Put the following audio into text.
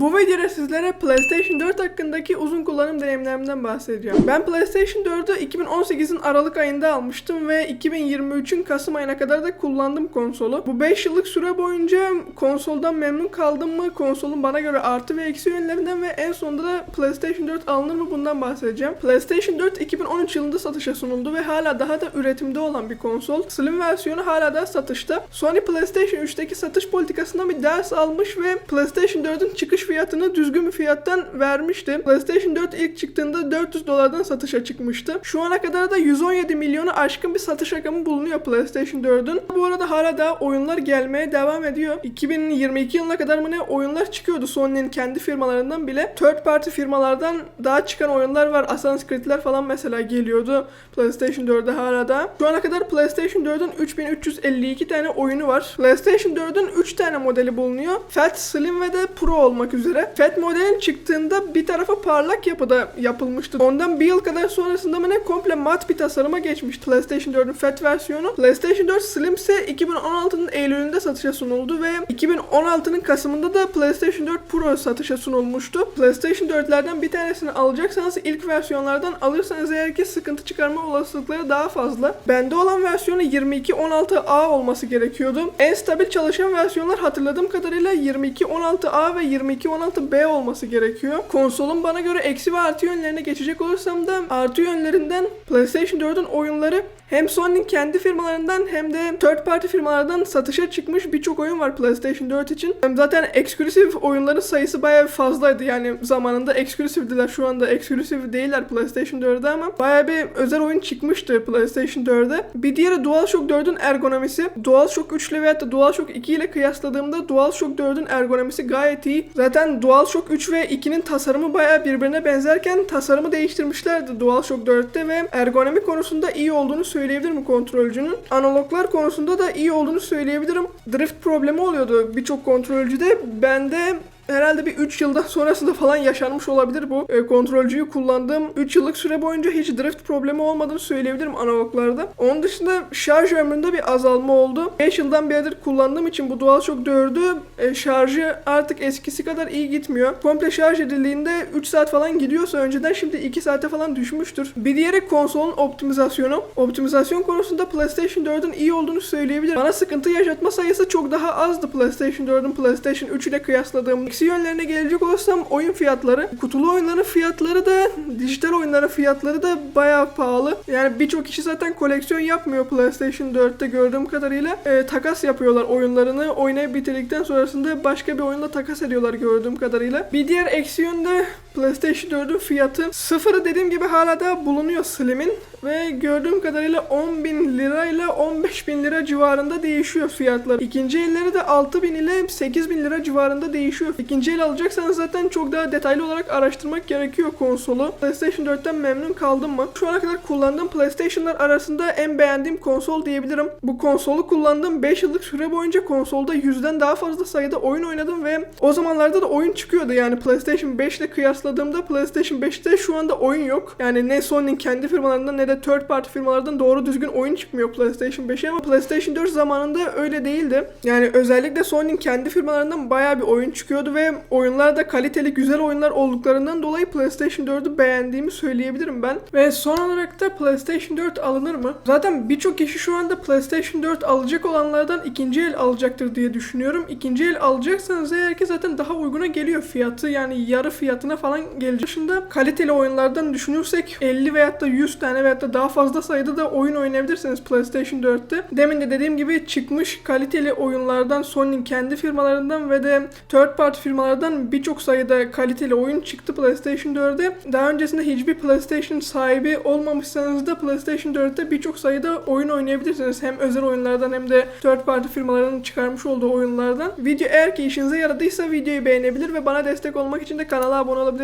Bu videoda sizlere PlayStation 4 hakkındaki uzun kullanım deneyimlerimden bahsedeceğim. Ben PlayStation 4'ü 2018'in Aralık ayında almıştım ve 2023'ün Kasım ayına kadar da kullandım konsolu. Bu 5 yıllık süre boyunca konsoldan memnun kaldım mı? Konsolun bana göre artı ve eksi yönlerinden ve en sonunda da PlayStation 4 alınır mı bundan bahsedeceğim. PlayStation 4 2013 yılında satışa sunuldu ve hala daha da üretimde olan bir konsol. Slim versiyonu hala da satışta. Sony PlayStation 3'teki satış politikasından bir ders almış ve PlayStation 4'ün çıkış fiyatını düzgün bir fiyattan vermişti. PlayStation 4 ilk çıktığında 400 dolardan satışa çıkmıştı. Şu ana kadar da 117 milyonu aşkın bir satış rakamı bulunuyor PlayStation 4'ün. Bu arada hala daha oyunlar gelmeye devam ediyor. 2022 yılına kadar mı ne oyunlar çıkıyordu Sony'nin kendi firmalarından bile. Third party firmalardan daha çıkan oyunlar var. Assassin's Creed'ler falan mesela geliyordu PlayStation 4'e hala da. Şu ana kadar PlayStation 4'ün 3352 tane oyunu var. PlayStation 4'ün 3 tane modeli bulunuyor. Fat, Slim ve de Pro olmak üzere. Fat modelin çıktığında bir tarafı parlak yapıda yapılmıştı. Ondan bir yıl kadar sonrasında mı ne komple mat bir tasarıma geçmişti PlayStation 4'ün Fat versiyonu. PlayStation 4 Slim ise 2016'nın Eylül'ünde satışa sunuldu ve 2016'nın Kasım'ında da PlayStation 4 Pro satışa sunulmuştu. PlayStation 4'lerden bir tanesini alacaksanız ilk versiyonlardan alırsanız eğer ki sıkıntı çıkarma olasılıkları daha fazla. Bende olan versiyonu 2216A olması gerekiyordu. En stabil çalışan versiyonlar hatırladığım kadarıyla 2216A ve 2216B olması gerekiyor. Konsolun bana göre eksi ve artı yönlerine geçecek olursam da artı yönlerinden PlayStation 4'ün oyunları hem Sony'nin kendi firmalarından hem de third party firmalardan satışa çıkmış birçok oyun var PlayStation 4 için. Zaten eksklusif oyunların sayısı bayağı fazlaydı. Yani zamanında eksklusifdiler. Şu anda eksklusif değiller PlayStation 4'e ama bayağı bir özel oyun çıkmıştı PlayStation 4'e. Bir diğeri DualShock 4'ün ergonomisi. DualShock 3 ile veyahut da DualShock 2 ile kıyasladığımda DualShock 4'ün ergonomisi gayet iyi. Zaten DualShock 3 ve 2'nin tasarımı bayağı birbirine benzerken tasarımı değiştirmişlerdi DualShock 4'te ve ergonomi konusunda iyi olduğunu söyleyebilirim kontrolcünün. Analoglar konusunda da iyi olduğunu söyleyebilirim. Drift problemi oluyordu birçok kontrolcüde. Bende herhalde bir 3 yıldan sonrasında falan yaşanmış olabilir bu. E, kontrolcüyü kullandığım 3 yıllık süre boyunca hiç drift problemi olmadığını söyleyebilirim analoglarda. Onun dışında şarj ömründe bir azalma oldu. 5 yıldan beridir kullandığım için bu DualShock 4'ü e, şarjı artık eskisi kadar iyi gitmiyor. Komple şarj edildiğinde 3 saat falan gidiyorsa önceden şimdi 2 saate falan düşmüştür. Bir diğeri konsolun optimizasyonu. Optimizasyon konusunda PlayStation 4'ün iyi olduğunu söyleyebilirim. Bana sıkıntı yaşatma sayısı çok daha azdı PlayStation 4'ün PlayStation 3 ile kıyasladığım. Eksi yönlerine gelecek olursam oyun fiyatları. Kutulu oyunların fiyatları da dijital oyunların fiyatları da bayağı pahalı. Yani birçok kişi zaten koleksiyon yapmıyor PlayStation 4'te gördüğüm kadarıyla. E, takas yapıyorlar oyunlarını. Oynayıp bitirdikten sonrasında başka bir oyunla takas ediyorlar gördüğüm kadarıyla. Bir diğer eksi yönde PlayStation 4'ün fiyatı. Sıfırı dediğim gibi hala da bulunuyor Slim'in. Ve gördüğüm kadarıyla 10 bin lirayla 15 bin lira civarında değişiyor fiyatlar. İkinci elleri de 6 bin ile 8 bin lira civarında değişiyor. İkinci el alacaksanız zaten çok daha detaylı olarak araştırmak gerekiyor konsolu. PlayStation 4'ten memnun kaldım mı? Şu ana kadar kullandığım PlayStation'lar arasında en beğendiğim konsol diyebilirim. Bu konsolu kullandığım 5 yıllık süre boyunca konsolda yüzden daha fazla sayıda oyun oynadım ve o zamanlarda da oyun çıkıyordu. Yani PlayStation 5 ile kıyasladığımda PlayStation 5'te şu anda oyun yok. Yani ne Sony'nin kendi firmalarından ne de third party firmalardan doğru düzgün oyun çıkmıyor PlayStation 5'e ama PlayStation 4 zamanında öyle değildi. Yani özellikle Sony'nin kendi firmalarından bayağı bir oyun çıkıyordu ve oyunlar da kaliteli güzel oyunlar olduklarından dolayı PlayStation 4'ü beğendiğimi söyleyebilirim ben. Ve son olarak da PlayStation 4 alınır mı? Zaten birçok kişi şu anda PlayStation 4 alacak olanlardan ikinci el alacaktır diye düşünüyorum. İkinci el alacaksanız eğer ki zaten daha uyguna geliyor fiyatı. Yani yarı fiyatına falan gelecek. Dışında kaliteli oyunlardan düşünürsek 50 veyahut da 100 tane veyahut da daha fazla sayıda da oyun oynayabilirsiniz PlayStation 4'te. Demin de dediğim gibi çıkmış kaliteli oyunlardan Sony'nin kendi firmalarından ve de third party firmalardan birçok sayıda kaliteli oyun çıktı PlayStation 4'e. Daha öncesinde hiçbir PlayStation sahibi olmamışsanız da PlayStation 4'te birçok sayıda oyun oynayabilirsiniz. Hem özel oyunlardan hem de third party firmaların çıkarmış olduğu oyunlardan. Video eğer ki işinize yaradıysa videoyu beğenebilir ve bana destek olmak için de kanala abone olabilirsiniz.